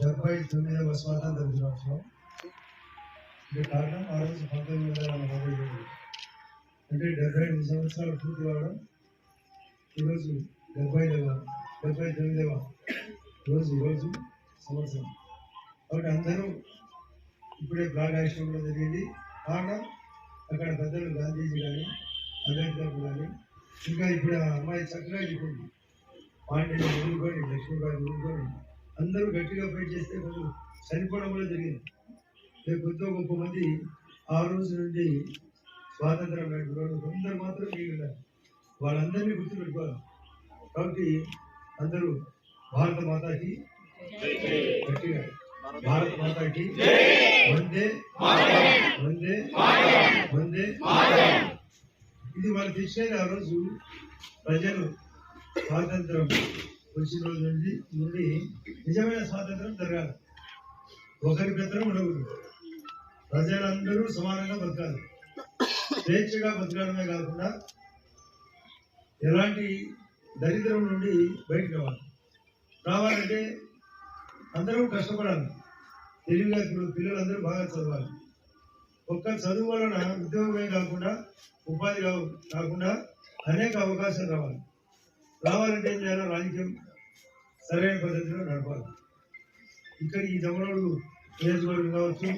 డెబ్బై తొమ్మిదవ స్వాతంత్ర దినోత్సవం. ఇది కారణం ఆ రోజు పంతొమ్మిది వందల నలభై ఏడు. అంటే డెబ్బై ఐదు సంవత్సరాలు పూర్తి కావడం ఈరోజు డెబ్బైదవ డెబ్బై తొమ్మిదవ రోజు ఈరోజు సంవత్సరం. కాబట్టి అందరూ ఇప్పుడే ప్రాణాయామం కూడా జరిగింది. కారణం అక్కడ పెద్దలు గాంధీజీ కానీ అంబేద్కర్ కానీ ఇంకా ఇప్పుడు ఆ అమ్మాయి చక్కగా చెప్పింది పాండ్యని ఊరుకొని లక్ష్మీబాయి ఊరుకొని అందరూ గట్టిగా ఫైట్ చేస్తే కొంచెం చనిపోవడం కూడా జరిగింది. రేపు కొద్దిగా గొప్ప మంది ఆ రోజు నుండి స్వాతంత్రం అందరు మాత్రం మిగిలినారు వాళ్ళందరినీ గుర్తుపెట్టుకోవాలి. కాబట్టి అందరూ భారత మాతాకి గట్టిగా భారత మాతాకి వందే వందే వందే ఇది మనకి ఇచ్చేది ఆ రోజు ప్రజలు స్వాతంత్రం వచ్చిన రోజు నుండి నుండి నిజమైన స్వాతంత్రం జరగాలి. ఒకరి పెత్తనం ఉండకూడదు. ప్రజలందరూ సమానంగా బతకాలి. స్వేచ్ఛగా బతకడమే కాకుండా ఎలాంటి దరిద్రం నుండి బయటకు రావాలి. రావాలంటే అందరూ కష్టపడాలి. తెలివిగా ఇప్పుడు పిల్లలందరూ బాగా చదవాలి. ఒక్క చదువు వలన ఉద్యోగమే కాకుండా ఉపాధి కా- కాకుండా అనేక అవకాశాలు రావాలి. రావాలంటే ఏం చేయాలో రాజకీయం సరైన పద్ధతిలో నడపాలి. ఇక్కడ ఈ దమనోడు నియోజకవర్గం కావచ్చు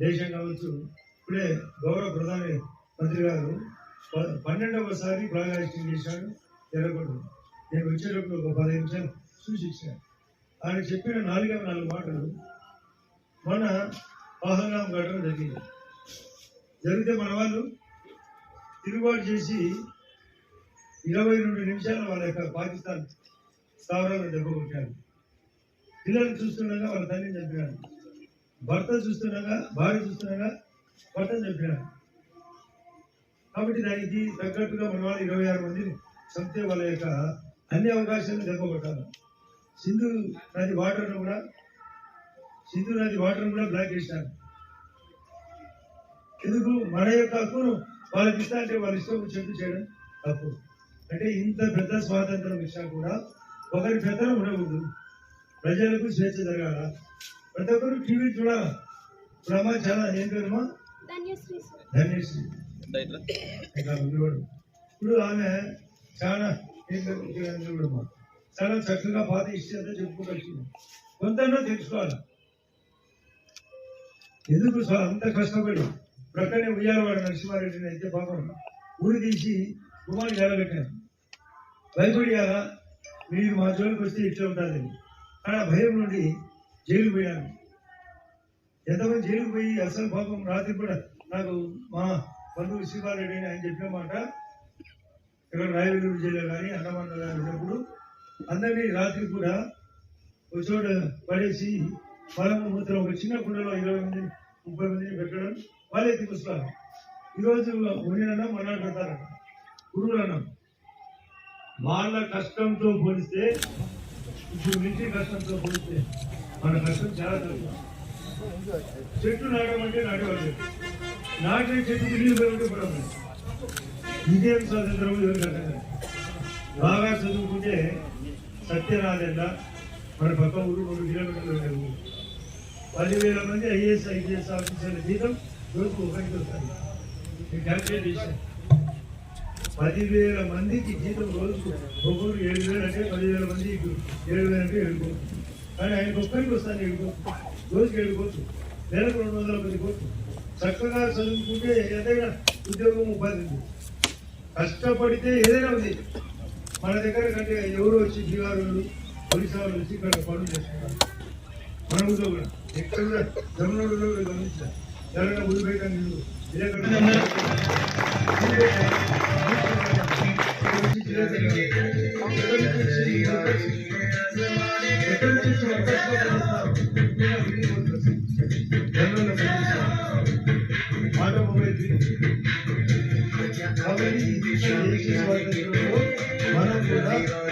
దేశం కావచ్చు ఇప్పుడే గౌరవ ప్రధాని మంత్రి గారు ప- పన్నెండవసారి ప్రాగాయిష్టం చేశాడు ఎర్రగొండ నేను వచ్చేటప్పుడు ఒక పది నిమిషాలు సూచించాను. ఆయన చెప్పిన నాలుగే నాలుగు మాటలు మన పహల్గాం ఘటన జరిగింది. జరిగితే మన వాళ్ళు తిరుగుబాటు చేసి ఇరవై రెండు నిమిషాలు వాళ్ళ యొక్క పాకిస్తాన్ స్థావరాలు దెబ్బకొట్టారు. పిల్లలు చూస్తుండగా వాళ్ళ తల్లిని చంపినారు. భర్త చూస్తుండగా భార్య చూస్తుండగా భర్తను చంపినారు. కాబట్టి దానికి తగ్గట్టుగా మన వాళ్ళు ఇరవై ఆరు మందిని చంపితే వాళ్ళ యొక్క అన్ని అవకాశాలను దెబ్బకొట్టాలి. సింధు నది వాటర్ను కూడా సింధు నది వాటర్ను కూడా బ్లాక్ చేశారు. ఎందుకు? మన యొక్క హక్కును వాళ్ళకి ఇస్తా అంటే వాళ్ళ ఇష్టం చెట్టు చేయడం తప్పు. అంటే ఇంత పెద్ద స్వాతంత్రం ఇచ్చినా కూడా ఒకరి పెద్దలు ఉండకూడదు. ప్రజలకు స్వేచ్ఛ జరగాల? ప్రతి ఒక్కరు టీవీ చూడాలా ఇప్పుడు అమ్మ చాలా ఏం పేరుమా ధన్యశ్రీ. సార్ ధన్యశ్రీ ఇంకా ఉండేవాడు. ఇప్పుడు ఆమె చాలా చాలా చక్కగా పాత హిస్టరీ అంతా చెప్పుకుంటూ వచ్చింది. కొంతన్నా తెలుసుకోవాలి? ఎందుకు అంత కష్టపడి? ప్రక్కనే ఉయ్యాలవాడు నరసింహారెడ్డిని అయితే పాపం ఊరి తీసి గుమాన్ని జరగట్టాను భయపడియాలా మీరు మా జోలికి వస్తే ఇట్లా ఉంటుంది కానీ ఆ భయం నుండి జైలు పోయాను. ఎంతమంది జైలుకు పోయి అసలు పాపం రాత్రి కూడా నాకు మా బంధువు శివారెడ్డి అని ఆయన చెప్పిన మాట ఇక్కడ రాయలూరు జిల్లా కానీ అన్నమన్న గారు ఉన్నప్పుడు అందరినీ రాత్రి కూడా ఒక చోట పడేసి పొలం మూత్రం ఒక చిన్న కుండలో ఇరవై మంది ముప్పై మందిని పెట్టడం వాళ్ళే తీసుకున్నారు ఈరోజు ఉండినన్నా పెడతారన్న గురువులు అన్నాం వాళ్ళ కష్టంతో పోలిస్తే ఇప్పుడు మించి కష్టంతో పోలిస్తే మన కష్టం చాలా తక్కువ. చెట్టు నాటమంటే నాటేవాళ్ళు. నాటే చెట్టుకు నీళ్ళు పెరుగుతూ పడదు ఇదేం స్వాతంత్రం ఎవరికి బాగా చదువుకుంటే సత్యనారాయణ మన పక్క ఊరు రెండు కిలోమీటర్లు లేవు పదివేల మంది ఐఏఎస్ ఐపీఎస్ ఆఫీసర్ల జీతం రోజుకు ఒకరికి వస్తాయి నేను క్యాల్కులేట్ చేశాను పదివేల మందికి జీతం రోజు ఒక్కొక్కరు ఏడు వేలు అంటే పదివేల మంది ఏడు వేలు అంటే ఏడు కానీ ఆయనకు ఒక్కరికి వస్తాను ఏడు రోజుకి ఏడు నెలకు రెండు వందల పది కోట్లు చక్కగా చదువుకుంటే ఏదైనా ఉద్యోగం ఉపాధి కష్టపడితే ఏదైనా ఉంది. మన దగ్గర కంటే ఎవరు వచ్చి బీహారు ఒడిశా వాళ్ళు వచ్చి ఇక్కడ పనులు చేస్తున్నారు? మన ఊళ్ళో కూడా ఎక్కడ కూడా తమిళనాడులో గమనించారు? ఎవరైనా ఊరు ఇదే మనం కూడా